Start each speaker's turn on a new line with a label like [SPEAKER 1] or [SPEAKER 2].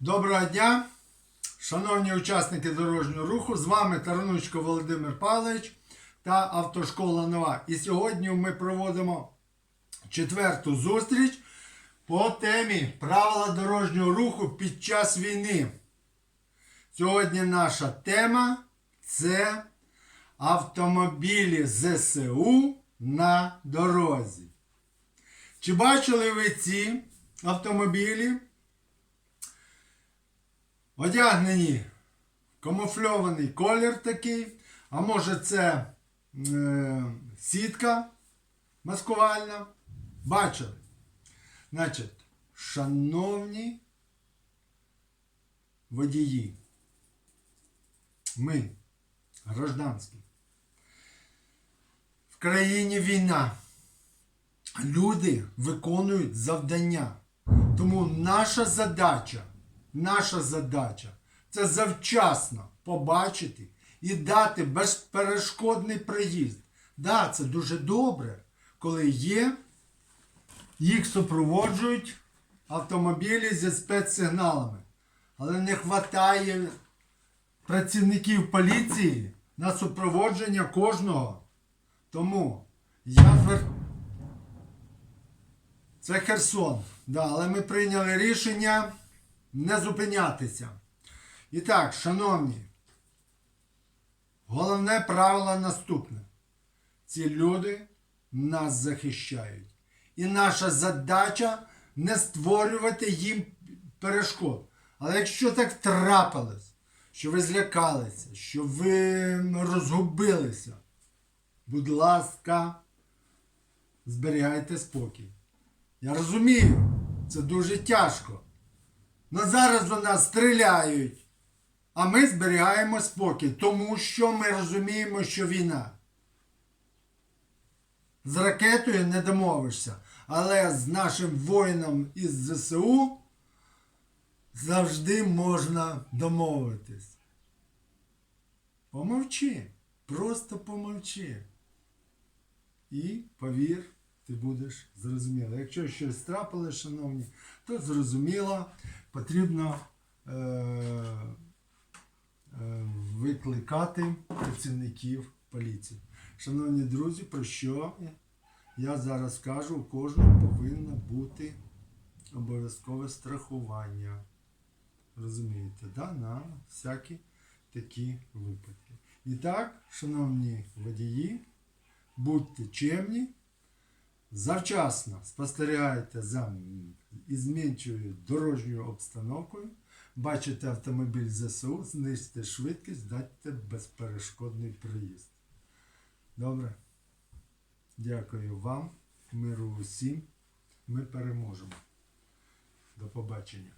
[SPEAKER 1] Доброго дня, шановні учасники дорожнього руху. З вами Таранучко Володимир Павлович та Автошкола Нова. І сьогодні ми проводимо четверту зустріч по темі правила дорожнього руху під час війни. Сьогодні наша тема це автомобілі ЗСУ на дорозі. Чи бачили ви ці автомобілі? Одягнені камуфльований колір такий, а може це е, сітка маскувальна. Бачили? Значить, шановні водії, ми, гражданські, в країні війна. Люди виконують завдання. Тому наша задача, наша задача це завчасно побачити і дати безперешкодний приїзд. Да, це дуже добре, коли є, їх супроводжують автомобілі зі спецсигналами. Але не вистачає працівників поліції на супроводження кожного. Тому я звертаюся. Це Херсон. Да, але ми прийняли рішення не зупинятися. І так, шановні, головне правило наступне. Ці люди нас захищають. І наша задача не створювати їм перешкод. Але якщо так трапилось, що ви злякалися, що ви розгубилися, будь ласка, зберігайте спокій. Я розумію, це дуже тяжко. Но зараз у нас стріляють, а ми зберігаємо спокій, тому що ми розуміємо, що війна. З ракетою не домовишся, але з нашим воїном із ЗСУ завжди можна домовитись. Помовчи, просто помовчи. І повір, ти будеш зрозуміло. Якщо щось трапилось, шановні, то зрозуміло, потрібно е- е- викликати працівників поліції. Шановні друзі, про що я зараз скажу, у кожного повинно бути обов'язкове страхування. Розумієте, да? на всякі такі випадки. І так, шановні водії, будьте чемні, завчасно спостерігайте за змінчою дорожньою обстановкою, бачите автомобіль ЗСУ, знизьте швидкість, дайте безперешкодний приїзд. Добре? Дякую вам, миру усім. Ми переможемо. До побачення.